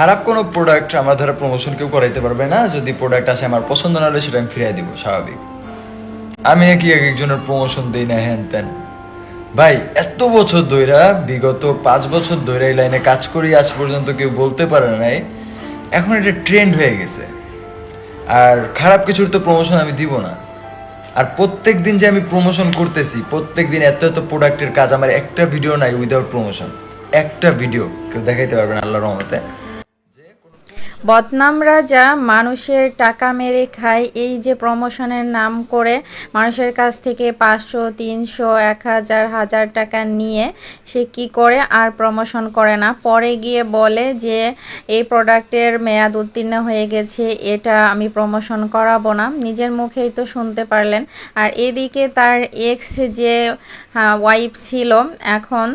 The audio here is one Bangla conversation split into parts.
খারাপ কোনো প্রোডাক্ট আমার দ্বারা প্রমোশন কেউ করাইতে পারবে না, যদি প্রোডাক্ট আসে আমার পছন্দ না হলে সেটা আমি ফিরিয়ে দিব, স্বাভাবিক। আমি নাকি এক একজনের প্রমোশন দিই না, হ্যান ত্যান। ভাই, এত বছর ধইরা, বিগত পাঁচ বছর ধইরা এই লাইনে কাজ করি, আজ পর্যন্ত কেউ বলতে পারে নাই, এখন এটা ট্রেন্ড হয়ে গেছে। আর খারাপ কিছুর তো প্রমোশন আমি দিব না। আর প্রত্যেক দিন যে আমি প্রমোশন করতেছি, প্রত্যেক দিন এত এত প্রোডাক্টের কাজ, আমার একটা ভিডিও নাই উইদাউট প্রমোশন একটা ভিডিও কেউ দেখাইতে পারবে না আল্লাহর রহমতে। বদনাম রাজা মানুষের টাকা মেরে খায়। এই যে প্রমোশনের নাম করে মানুষের কাছ থেকে পাঁচশো, তিনশো, এক হাজার হাজার টাকা নিয়ে সে কি করে আর প্রমোশন করে না? পরে গিয়ে বলে যে, এই প্রোডাক্টের মেয়াদ উত্তীর্ণ হয়ে গেছে, এটা আমি প্রমোশন করাবো না। নিজের মুখেই তো শুনতে পারলেন। আর এদিকে তার এক্স যে ওয়াইফ ছিল, এখন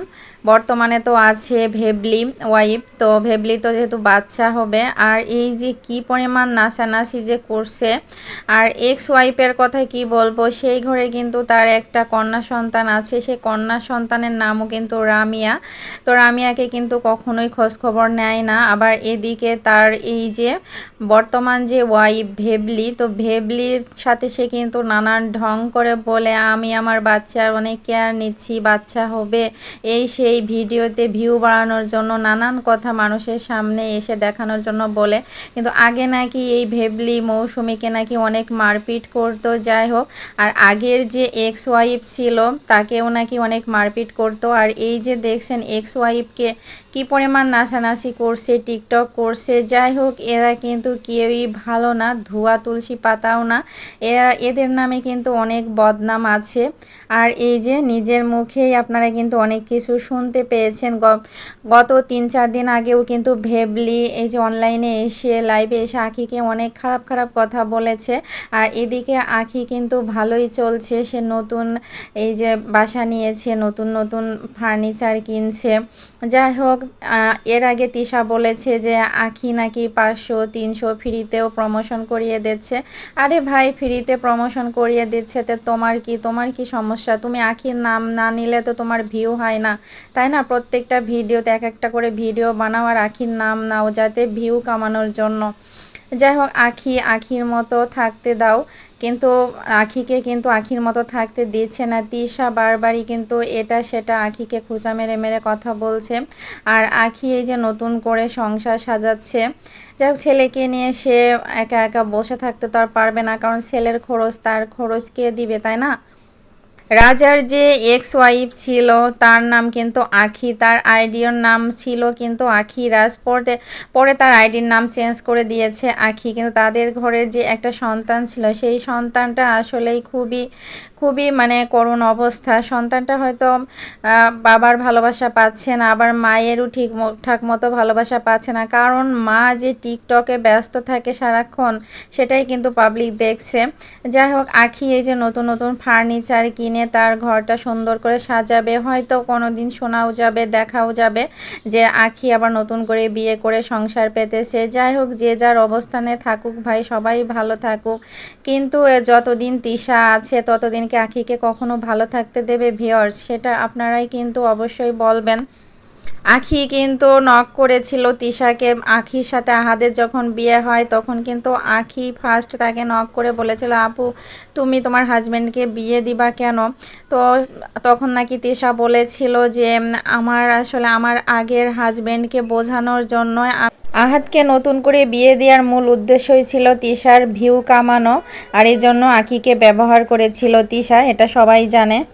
বর্তমানে তো আছে ভেবলি ওয়াইফ, তো ভেবলি তো যেহেতু বাচ্চা হবে, আর এই যে কি পরিমাণ নাচানাচি যে করছে, আর এক্স ওয়াইফের কথা কি বলব, সেই ঘরে কিন্তু তার একটা কন্যা সন্তান আছে, সেই কন্যা সন্তানের নামও কিন্তু রামিয়া। তো রামিয়াকে কিন্তু কখনোই খোঁজখবর নেয় না। আবার এদিকে তার এই যে বর্তমান যে ওয়াইফ ভেবলি, তো ভেবলির সাথে সে কিন্তু নানান ঢং করে বলে, আমি আমার বাচ্চার অনেক কেয়ার নিচ্ছি, বাচ্চা হবে। এই সেই ভিডিওতে ভিউ বাড়ানোর জন্য নানান কথা মানুষের সামনে এসে দেখানোর জন্য বলে। কিন্তু আগে নাকি এই ভেবলি মৌসুমীকে নাকি অনেক মারপিট করতো, যাই হোক। আর আগের যে এক্স ওয়াইফ ছিল, তাকেও নাকি অনেক মারপিট করতো। আর এই যে দেখছেন এক্স ওয়াইফকে কি পরিমাণ নাচানাচি করছে, টিকটক করছে, যাই হোক, এরা কিন্তু কেউই ভালো না, ধোয়া তুলসী পাতাও না। এরা, এদের নামে কিন্তু অনেক বদনাম আছে। আর এই যে নিজের মুখেই আপনারা কিন্তু অনেক কিছু শুনতে পেয়েছেন গত তিন চার দিন আগেও কিন্তু ভেবলি এই যে অনলাইনে এসে লাইভে এসে আখিকে অনেক খারাপ খারাপ কথা বলেছে। আর এদিকে আখি কিন্তু ভালোই চলছে। সে নতুন এই যে বাসা নিয়েছে, নতুন নতুন ফার্নিচার কিনছে। যাই হোক এর আগে তিশা বলেছে যে আখি নাকি পাঁচশো, তিনশো ফ্রিতেও প্রমোশন করিয়ে দিচ্ছে। আরে ভাই, ফ্রিতে প্রমোশন করিয়ে দিচ্ছে তো তোমার কি তোমার কি সমস্যা? তুমি আখির নাম না নিলে তো তোমার ভিউ হয় না। তাই না? প্রত্যেকটা ভিডিওতে এক একটা করে ভিডিও বানাও আর আখির নাম নাও যাতে ভিউ কামানোর জন্য। যাই হোক, আখি, আখির মতো থাকতে দাও। কিন্তু আখিকে কিন্তু আখির মতো থাকতে দিচ্ছে না। তিশা বারবারই কিন্তু এটা সেটা আখিকে খোঁচা মেরে মেরে কথা বলছে। আর আখি এই যে নতুন করে সংসার সাজাচ্ছে। যাই হোক, ছেলেকে নিয়ে সে একা একা বসে থাকতে তো আর পারবে না। কারণ ছেলের খরচ, তার খরচ কে দিবে, তাই না? রাজার যে এক্স ওয়াইফ ছিল, তার নাম কিন্তু আখি। তার আইডির নাম ছিল কিন্তু আখি। রাজ পরে পরে তার আইডির নাম চেঞ্জ করে দিয়েছে আখি। কিন্তু তাদের ঘরের যে একটা সন্তান ছিল, সেই সন্তানটা আসলেই খুবই খুবই মানে করুণ অবস্থা। সন্তানটা হয়তো বাবার ভালোবাসা পাচ্ছে না, আবার মায়েরও ঠিক ঠাক মতো ভালোবাসা পাচ্ছে না। কারণ মা যে টিকটকে ব্যস্ত থাকে সারাক্ষণ, সেটাই কিন্তু পাবলিক দেখছে। যাই হোক, আখি এই যে নতুন নতুন ফার্নিচার কিনে তার ঘরটা সুন্দর করে সাজাবে। হয়তো কোনো দিন শোনাও যাবে, দেখাও যাবে যে আখি আবার নতুন করে বিয়ে করে সংসার পেতে সে যাই হোক, যে যার অবস্থানে থাকুক ভাই, সবাই ভালো থাকুক। কিন্তু যতদিন তিশা আছে ততদিনকে আখিকে কখনো ভালো থাকতে দেবে ভিওর সেটা আপনারাই কিন্তু অবশ্যই বলবেন। আখি কিন্তু নক করেছিল তিশাকে। আখির সাথে আহাদের যখন বিয়ে হয়, তখন কিন্তু আখি ফার্স্ট তাকে নক করে বলেছিল, আপু, তুমি তোমার হাজব্যান্ডকে বিয়ে দিবা কেন? তো তখন নাকি তিশা বলেছিল যে, আমার আসলে আমার আগের হাজব্যান্ডকে বোঝানোর জন্য আ- আহাদকে নতুন করে বিয়ে দেওয়ার মূল উদ্দেশ্যই ছিল তিশার ভিউ কামানো, আর এই জন্য আখিকে ব্যবহার করেছিল তিশা, এটা সবাই জানে।